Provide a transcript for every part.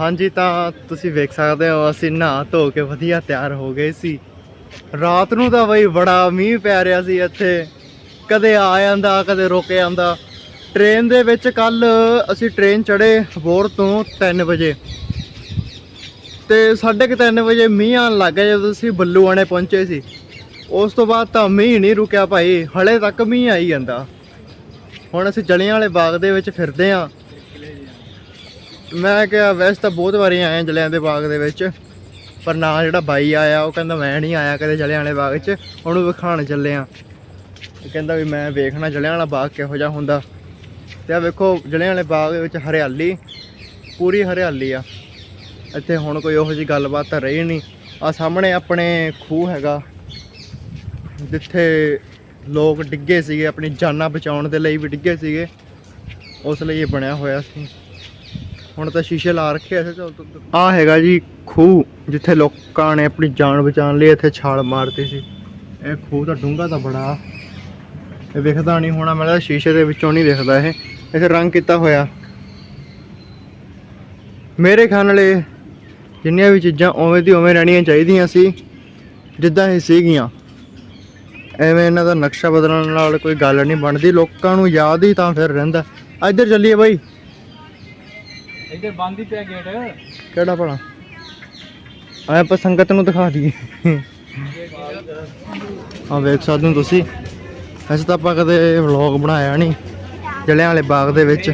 ਹਾਂਜੀ, ਤਾਂ ਤੁਸੀਂ ਵੇਖ ਸਕਦੇ ਹੋ, ਅਸੀਂ ਨਹਾ ਧੋ ਕੇ ਵਧੀਆ ਤਿਆਰ ਹੋ ਗਏ ਸੀ। ਰਾਤ ਨੂੰ ਤਾਂ ਬਈ ਬੜਾ ਮੀਂਹ ਪੈ ਰਿਹਾ ਸੀ ਇੱਥੇ। ਕਦੇ ਆ ਜਾਂਦਾ, ਕਦੇ ਰੁਕ ਜਾਂਦਾ। ਟ੍ਰੇਨ ਦੇ ਵਿੱਚ ਕੱਲ ਅਸੀਂ ਟ੍ਰੇਨ ਚੜੇ ਬੋਰ ਤੋਂ 3 ਵਜੇ। ਤੇ ਸਾਢੇ ਕੁ ਤਿੰਨ ਵਜੇ ਮੀਂਹ ਆਉਣ ਲੱਗ ਗਿਆ ਜਦੋਂ ਅਸੀਂ ਬੱਲੂਆਣੇ ਪਹੁੰਚੇ ਸੀ। ਉਸ ਤੋਂ ਬਾਅਦ ਤਾਂ ਮੀਂਹ ਨਹੀਂ ਰੁਕਿਆ ਭਾਈ, ਹਲੇ ਤੱਕ ਮੀਂਹ ਆਈ ਜਾਂਦਾ। ਹੁਣ ਅਸੀਂ ਜਲਿਆਂ ਵਾਲੇ ਬਾਗ ਦੇ ਵਿੱਚ ਫਿਰਦੇ ਆਂ ਮੈਂ ਕਿਹਾ ਵੈਸੇ ਤਾਂ ਬਹੁਤ ਵਾਰੀ ਆਇਆ ਜਲਿਆਂ ਦੇ ਬਾਗ ਦੇ ਵਿੱਚ, ਪਰ ਨਾ ਜਿਹੜਾ ਬਾਈ ਆਇਆ, ਉਹ ਕਹਿੰਦਾ ਮੈਂ ਨਹੀਂ ਆਇਆ ਕਦੇ ਜਲਿਆਂ ਵਾਲੇ ਬਾਗ 'ਚ, ਉਹਨੂੰ ਵਿਖਾਣ ਚੱਲੇ ਆਂ। ਕਹਿੰਦਾ ਵੀ ਮੈਂ ਵੇਖਣਾ ਜਲਿਆਂ ਵਾਲਾ ਬਾਗ ਕਿਹੋ ਜਿਹਾ ਹੁੰਦਾ। ਤੇ ਆ ਵੇਖੋ, ਜਲਿਆਂ ਵਾਲੇ ਬਾਗ ਦੇ ਵਿੱਚ ਹਰਿਆਲੀ, ਪੂਰੀ ਹਰਿਆਲੀ ਆ। ਇੱਥੇ ਹੁਣ ਕੋਈ ਉਹੋ ਜਿਹੀ ਗੱਲਬਾਤ ਤਾਂ ਰਹੀ ਨਹੀਂ। ਆ ਸਾਹਮਣੇ ਆਪਣੇ ਖੂਹ ਹੈਗਾ, ਜਿੱਥੇ ਲੋਕ ਡਿੱਗੇ ਸੀਗੇ, ਆਪਣੀ ਜਾਨਾਂ ਬਚਾਉਣ ਦੇ ਲਈ ਵੀ ਡਿੱਗੇ ਸੀਗੇ। ਉਸ ਲਈ ਇਹ ਬਣਿਆ ਹੋਇਆ ਸੀ। ਹੁਣ ਤਾਂ ਸ਼ੀਸ਼ੇ ਲਾ ਰੱਖੇ ਐਸੇ ਚੱਲ ਆ ਹੈਗਾ ਜੀ ਖੂਹ, ਜਿੱਥੇ ਲੋਕਾਂ ਨੇ ਆਪਣੀ ਜਾਨ ਬਚਾਉਣ ਲਈ ਇੱਥੇ ਛਾਲ ਮਾਰਤੀ ਸੀ। ਇਹ ਖੂਹ ਤਾਂ ਡੂੰਘਾ ਤਾਂ ਬੜਾ। ਇਹ ਵਿਖਦਾ ਨਹੀਂ ਹੋਣਾ ਮੈਨੂੰ ਲੱਗਦਾ ਸ਼ੀਸ਼ੇ ਦੇ ਵਿੱਚੋਂ ਨਹੀਂ ਦਿਖਦਾ ਇਹ। ਇੱਥੇ ਰੰਗ ਕੀਤਾ ਹੋਇਆ। ਮੇਰੇ ਖਿਆਲ ਨਾਲ ਇਹ ਜਿੰਨੀਆਂ ਵੀ ਚੀਜ਼ਾਂ ਉਵੇਂ ਦੀ ਉਵੇਂ ਰਹਿਣੀਆਂ ਚਾਹੀਦੀਆਂ ਸੀ, ਜਿੱਦਾਂ ਇਹ ਸੀਗੀਆਂ। ਐਵੇਂ ਇਹਨਾਂ ਦਾ ਨਕਸ਼ਾ ਬਦਲਣ ਨਾਲ ਕੋਈ ਗੱਲ ਨਹੀਂ ਬਣਦੀ। ਲੋਕਾਂ ਨੂੰ ਯਾਦ ਹੀ ਤਾਂ ਫਿਰ ਰਹਿੰਦਾ। ਇੱਧਰ ਚੱਲੀਏ ਬਾਈ। ਇੱਧਰ ਬੰਦ ਹੀ ਪਿਆ ਗੇਟ। ਕਿਹੜਾ ਭਲਾ? ਆਏ ਆਪਾਂ ਸੰਗਤ ਨੂੰ ਦਿਖਾ ਦਈਏ। ਆ ਵੇਖ ਸਕਦੇ ਹੋ ਤੁਸੀਂ। ਅਸੀਂ ਤਾਂ ਆਪਾਂ ਕਦੇ ਵਲੌਗ ਬਣਾਇਆ ਨਹੀਂ ਜਲਿਆਂ ਵਾਲੇ ਬਾਗ ਦੇ ਵਿੱਚ।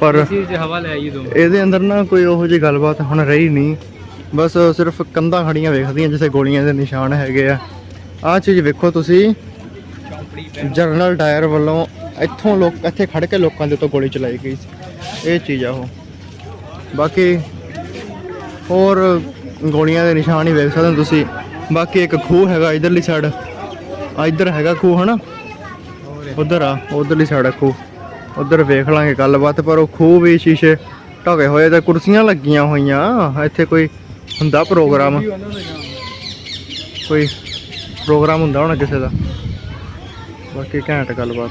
ਪਰ ਇਹਦੇ ਅੰਦਰ ਨਾ ਕੋਈ ਉਹੋ ਜਿਹੀ ਗੱਲਬਾਤ ਹੁਣ ਰਹੀ ਨਹੀਂ। ਬਸ ਸਿਰਫ ਕੰਧਾਂ ਖੜੀਆਂ ਵੇਖਦੀਆਂ ਜਿੱਥੇ ਗੋਲੀਆਂ ਦੇ ਨਿਸ਼ਾਨ ਹੈਗੇ ਆ। ਆਹ ਚੀਜ਼ ਵੇਖੋ ਤੁਸੀਂ। ਜਨਰਲ ਡਾਇਰ ਵੱਲੋਂ ਇੱਥੋਂ ਲੋਕ, ਇੱਥੇ ਖੜ ਕੇ ਲੋਕਾਂ ਦੇ ਉੱਤੇ ਗੋਲੀ ਚਲਾਈ ਗਈ ਸੀ। ਇਹ ਚੀਜ਼ ਆ ਉਹ। ਬਾਕੀ ਹੋਰ ਗੋਲੀਆਂ ਦੇ ਨਿਸ਼ਾਨ ਹੀ ਵੇਖ ਸਕਦੇ ਹੋ ਤੁਸੀਂ। ਬਾਕੀ ਇੱਕ ਖੂਹ ਹੈਗਾ ਇਧਰਲੀ ਸਾਈਡ ਆ ਇੱਧਰ ਹੈਗਾ ਖੂਹ, ਹਨਾ? ਉਧਰ ਆ, ਉਧਰਲੀ ਸਾਈਡ ਆ ਖੂਹ। ਉਧਰ ਵੇਖ ਲਾਂਗੇ ਗੱਲਬਾਤ, ਪਰ ਉਹ ਖੂਹ ਵੀ ਸ਼ੀਸ਼ੇ ਢਕੇ ਹੋਏ ਤੇ ਕੁਰਸੀਆਂ ਲੱਗੀਆਂ ਹੋਈਆਂ। ਇੱਥੇ ਕੋਈ ਹੁੰਦਾ ਪ੍ਰੋਗਰਾਮ? ਕੋਈ ਪ੍ਰੋਗਰਾਮ ਹੁੰਦਾ ਹੋਣਾ ਕਿਸੇ ਦਾ? ਬਾਕੀ ਘੈਂਟ ਗੱਲਬਾਤ।